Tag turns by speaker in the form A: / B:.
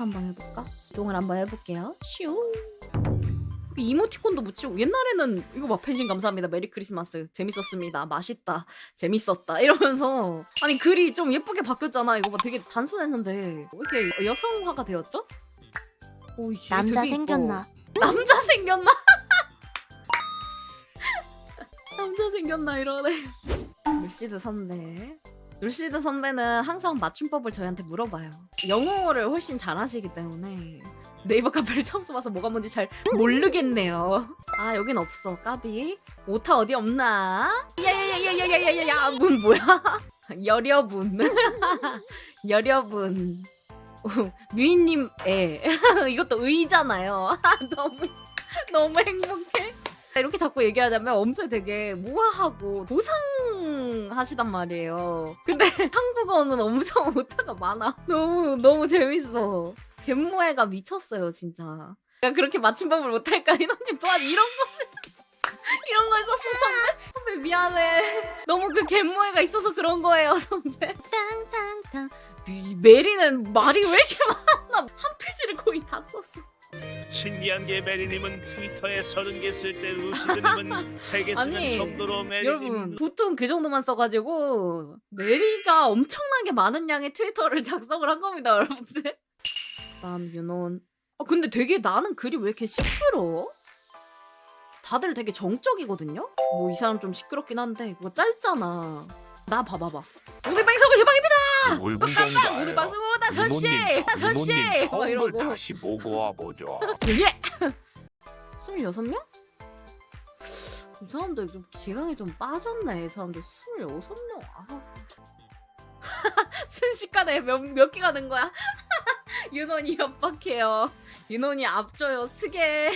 A: 한번 해볼까? 이동을 한번 해볼게요. 슈. 이모티콘도 묻히고 옛날에는 이거 막 펜신 감사합니다 메리 크리스마스 재밌었습니다 맛있다 재밌었다 이러면서 아니 글이 좀 예쁘게 바뀌었잖아 이거 봐 되게 단순했는데 왜 이렇게 여성화가 되었죠? 오이 씨,
B: 남자. 생겼나?
A: 남자 생겼나? 남자 생겼나 이러네. 루시드 선배. 루시드 선배는 항상 맞춤법을 저희한테 물어봐요. 영어를 훨씬 잘하시기 때문에 네이버 카페를 처음 써봐서 뭐가 뭔지 잘 모르겠네요. 아 여긴 없어 까비. 오타 어디 없나? 야야야야야야야야 문 뭐야? 여려분. 여려분. 뮤이님 애 이것도 의잖아요. 너무 너무 행복해. 이렇게 자꾸 얘기하자면 엄청 되게 무화하고 도상 하시단 말이에요. 근데 한국어는 엄청 오타가 많아. 너무 너무 재밌어. 갯모애가 미쳤어요 진짜. 내가 그렇게 맞춤법을 못할까 이노님 또한 이런 거를 이런 걸 썼어 선배. 선배 미안해. 너무 그 갯모애가 있어서 그런 거예요 선배. 땅땅땅. 메리는 말이 왜 이렇게 많아? 한 페이지를 거의 다 썼어.
C: 신기한 게 메리님은 트위터에 서른 개 쓸 때 루시드님은 세개 쓰는
A: 아니,
C: 정도로 메리님
A: 여러분 보통 그 정도만 써가지고 메리가 엄청나게 많은 양의 트위터를 작성을 한 겁니다 여러분들 다음 윤혼 아 근데 되게 나는 글이 왜 이렇게 시끄러워? 다들 되게 정적이거든요? 뭐 이 사람 좀 시끄럽긴 한데 그거 짧잖아 나 봐봐봐 오늘 방송은 휴방입니다
D: 뭘
A: 깜빡 오늘 방송은 나선씨 나선씨 막
D: 이모님 처음을
A: 이러고
D: 다시 보고 와보죠.
A: 예! 26명? 이 사람들 좀 기강이 좀 빠졌네. 이 사람들 26명. 아. 순식간에 몇, 몇 개가 된 거야? 윤원이 협박해요. 윤원이 앞져요. 스게.